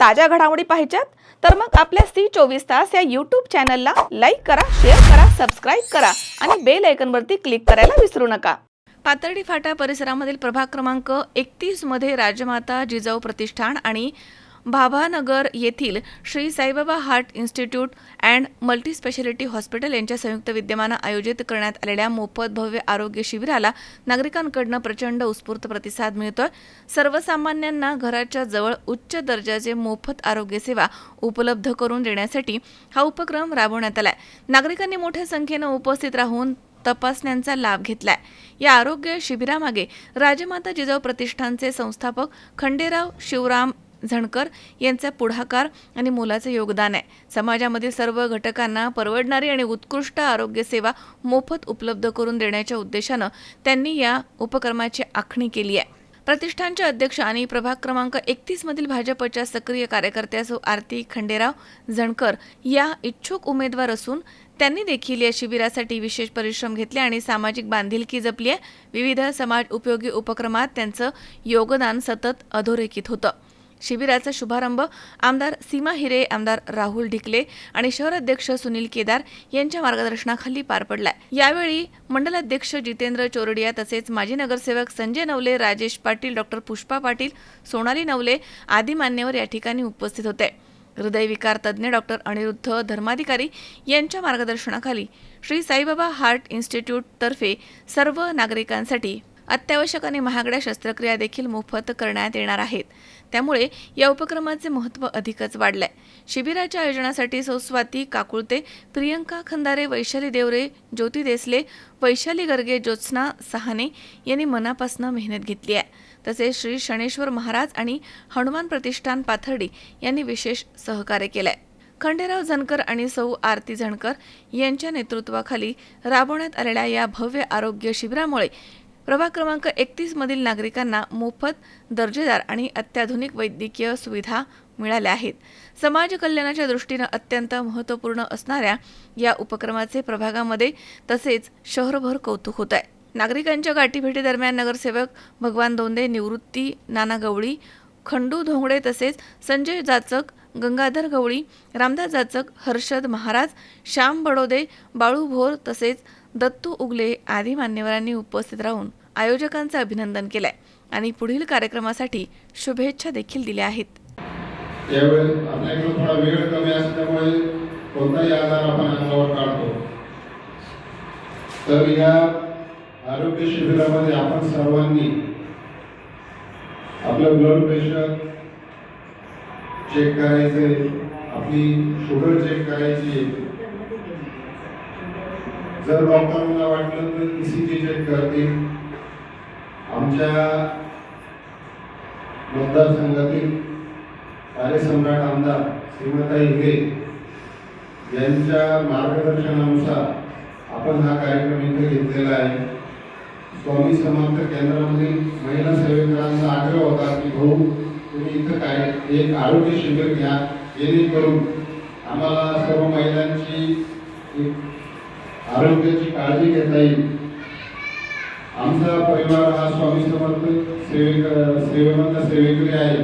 ताज्या घडामोडी पाहिजेत तर मग आपल्या सी चोवीस तास या यूट्यूब चॅनलला लाईक करा शेअर करा सबस्क्राईब करा आणि बेल आयकनवरती क्लिक करायला विसरू नका. पातर्डी फाटा परिसरामधील प्रभाग क्रमांक एकतीसमध्ये राजमाता जिजाऊ प्रतिष्ठान आणि भाभानगर येथील Shri Saibaba heart institute and multispeciality hospital यांच्या संयुक्त विद्यमानं आयोजित करण्यात आलेल्या मोफत भव्य आरोग्य शिबिराला नागरिकांकडनं प्रचंड उत्स्फूर्त प्रतिसाद मिळतोय. सर्वसामान्यांना घराच्या जवळ उच्च दर्जाचे मोफत आरोग्य सेवा उपलब्ध करून देण्यासाठी हा उपक्रम राबवण्यात आलाय. नागरिकांनी मोठ्या संख्येनं उपस्थित राहून तपासण्यांचा लाभ घेतलाय. या आरोग्य शिबिरामागे राजमाता जिजाऊ प्रतिष्ठानचे संस्थापक खंडेराव शिवराम झणकर यांचा पुढाकार आणि मोलाचं योगदान आहे. समाजामधील सर्व घटकांना परवडणारी आणि उत्कृष्ट आरोग्य सेवा मोफत उपलब्ध करून देण्याच्या उद्देशानं त्यांनी या उपक्रमाची आखणी केली आहे. प्रतिष्ठानचे अध्यक्ष आणि प्रभाग क्रमांक एकतीस मधील भाजपच्या सक्रिय कार्यकर्त्या सो. आरती खंडेराव झणकर या इच्छुक उमेदवार असून त्यांनी देखील या शिबिरासाठी विशेष परिश्रम घेतले आणि सामाजिक बांधिलकी जपली आहे. विविध समाज उपयोगी उपक्रमात त्यांचं योगदान सतत अधोरेखित होतं. शिबिराचा शुभारंभ आमदार सीमा हिरे आमदार राहुल ढिकले आणि शहर अध्यक्ष सुनील केदार यांच्या मार्गदर्शनाखाली पार पडलाय. यावेळी मंडलाध्यक्ष जितेंद्र चोरडिया तसेच माजी नगरसेवक संजय नवले राजेश पाटील डॉक्टर पुष्पा पाटील सोनाली नवले आदी मान्यवर या ठिकाणी उपस्थित होते. हृदयविकार तज्ज्ञ डॉक्टर अनिरुद्ध धर्माधिकारी यांच्या मार्गदर्शनाखाली श्री साईबाबा हार्ट इन्स्टिट्यूट तर्फे सर्व नागरिकांसाठी अत्यावश्यक आणि महागड्या शस्त्रक्रिया देखील मोफत करण्यात येणार आहेत. त्यामुळे या उपक्रमाचे महत्त्व अधिकच वाढलंय. शिबिराच्या आयोजनासाठी सौ स्वाती काकुळते प्रियंका खंदारे वैशाली देवरे ज्योती देसले वैशाली गर्गे ज्योत्स्ना सहाने यांनी मनापासून मेहनत घेतली आहे. तसेच श्री शणेश्वर महाराज आणि हनुमान प्रतिष्ठान पाथर्डी यांनी विशेष सहकार्य केलंय. खंडेराव झणकर आणि सौ आरती झणकर यांच्या नेतृत्वाखाली राबवण्यात आलेल्या या भव्य आरोग्य शिबिरामुळे प्रभाग क्रमांक एकतीस मधील नागरिकांना मोफत दर्जेदार आणि अत्याधुनिक वैद्यकीय सुविधा मिळाल्या आहेत. समाज कल्याणाच्या दृष्टीनं अत्यंत महत्त्वपूर्ण असणाऱ्या या उपक्रमाचे प्रभागामध्ये तसेच शहरभर कौतुक होत आहे. नागरिकांच्या गाठीभेटीदरम्यान नगरसेवक भगवान दोंदे निवृत्ती नाना गवळी खंडू धोंगडे तसेच संजय जाचक गंगाधर गवळी रामदास जाचक हर्षद महाराज श्याम बडोदे बाळू भोर तसेच दत्तू उगले आदी मान्यवरांनी उपस्थित राहून आयोजकांचं अभिनंदन केलंय आणि पुढील कार्यक्रमासाठी शुभेच्छा देखील दिल्या आहेत. त्यावेळेस आपल्याकडे थोडा वेळ कमी असल्यामुळे कोणताही आजार आपण अंगावर काढतो. तर या आरोग्य शिबिरामध्ये आपण सर्वांनी आपलं ब्लड प्रेशर चेक करायचे आपली शुगर चेक करायची. जर डॉक्टरांना वाटलं तर ई सी जी चेक करतील. आमच्या मतदारसंघातील कार्यसम्राट आमदार श्रीमताई हे यांच्या मार्गदर्शनानुसार आपण हा कार्यक्रम इथे घेतलेला आहे. स्वामी समर्थ केंद्रामधील महिला सेवेकरांचा आग्रह होता की भाऊ तुम्ही इथं काय एक आरोग्य शिबिर घ्या जेणेकरून आम्हाला सर्व महिलांची एक आरोग्याची काळजी घेता येईल. आमचा परिवार हा स्वामी समर्थ सेवेक सेवेमधला सेवेकरी आहे.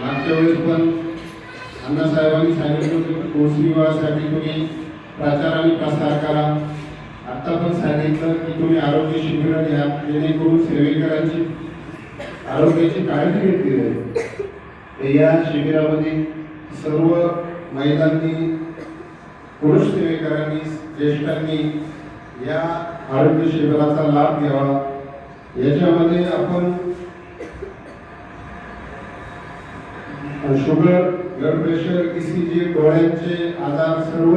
मागच्या वेळेस पण अण्णासाहेबांनी सांगितलं होतं की विवाहासाठी तुम्ही प्रचार आणि प्रसार करा. आत्ता पण सांगितलं की तुम्ही आरोग्य शिबिर घ्या जेणेकरून सेवेकरांची आरोग्याची काळजी घेतली जाईल. या शिबिरामध्ये सर्व महिलांनी पुरुष सेवेकरांनी ज्येष्ठांनी या आरोग्य शिबिराचा लाभ घ्यावा. याच्यामध्ये आपण शुगर ब्लड प्रेशर ईसीजी डोळ्यांचे आजार सर्व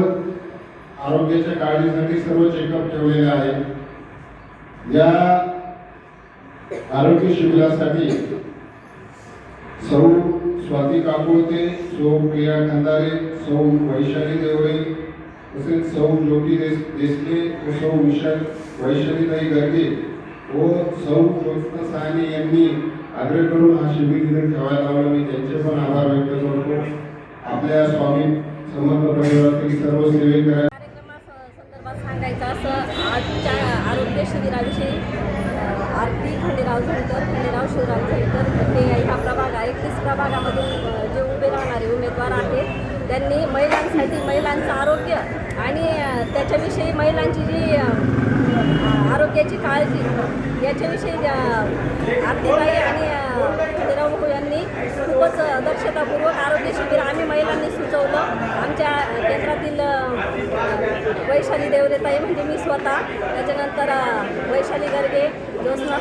आरोग्याच्या काळजीसाठी सर्व चेकअप ठेवलेले आहे. या आरोग्य शिबिरासाठी सौ स्वाती काकुळते सौ प्रिया खंदारे सौ वैशाली देवळे तसेच सौ ज्योती देश देसले व सौ विशाल वैशालीताई गर्गे व सौ ज्योत्स्ना साने यांनी आग्रह करून हा शिबिर इथे ठेवायला लावला. मी त्यांचे पण आभार व्यक्त करतो. आपल्या स्वामी समर्थ परिवारातील सर्व सेवे करा सांगायचं असं आजच्या आरोग्य शिबिराविषयी आरती खंडेराव झणकर खंडेराव शिवराम झणकर ते ह्या प्रभाग एकतीस प्रभागामधून जे उभे उमेदवार आहेत त्यांनी महिलांसाठी महिलांचं आरोग्य आणि त्याच्याविषयी महिलांची जी आरोग्याची काळजी याच्याविषयी आरतीबाई आणि अ, खंडेराव यांनी खूपच दक्षतापूर्वक आरोग्य शिबिर आम्ही महिलांनी सुचवलं. आमच्या केंद्रातील वैशाली देवरेताई म्हणजे मी स्वतः. त्याच्यानंतर वैशाली गर्गे ज्योत्ना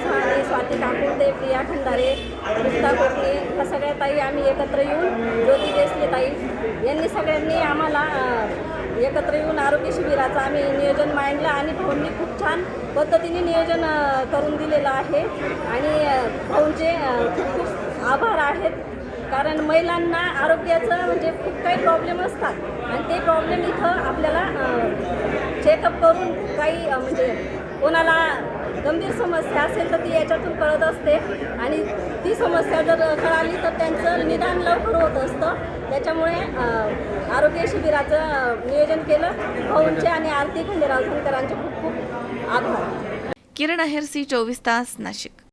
स्वाती काकुर्दे प्रिया खंडारे कृष्णा कोकणे ह्या सगळ्या ताई आम्ही एकत्र येऊन ज्योती देसले ताई यांनी सगळ्यांनी आम्हाला एकत्र येऊन आरोग्य शिबिराचं आम्ही नियोजन मांडलं आणि भाऊंनी खूप छान पद्धतीने नियोजन करून दिलेलं आहे. आणि भाऊंचे खूप खूप आभार आहेत. कारण महिलांना आरोग्याचं म्हणजे खूप काही प्रॉब्लेम असतात. आणि ते प्रॉब्लेम इथं आपल्याला चेकअप करून काही म्हणजे कोणाला गंभीर समस्या असेल तर ती याच्यातून कळत असते. आणि ती समस्या जर कळाली तर त्यांचं निदान लवकर होत असतं. त्याच्यामुळे आरोग्य शिबिराचं नियोजन केलं. भाऊंचे आणि आरती खंडेराव धनकरांचे खूप खूप आभार. किरण आहेर सी चोवीस तास नाशिक.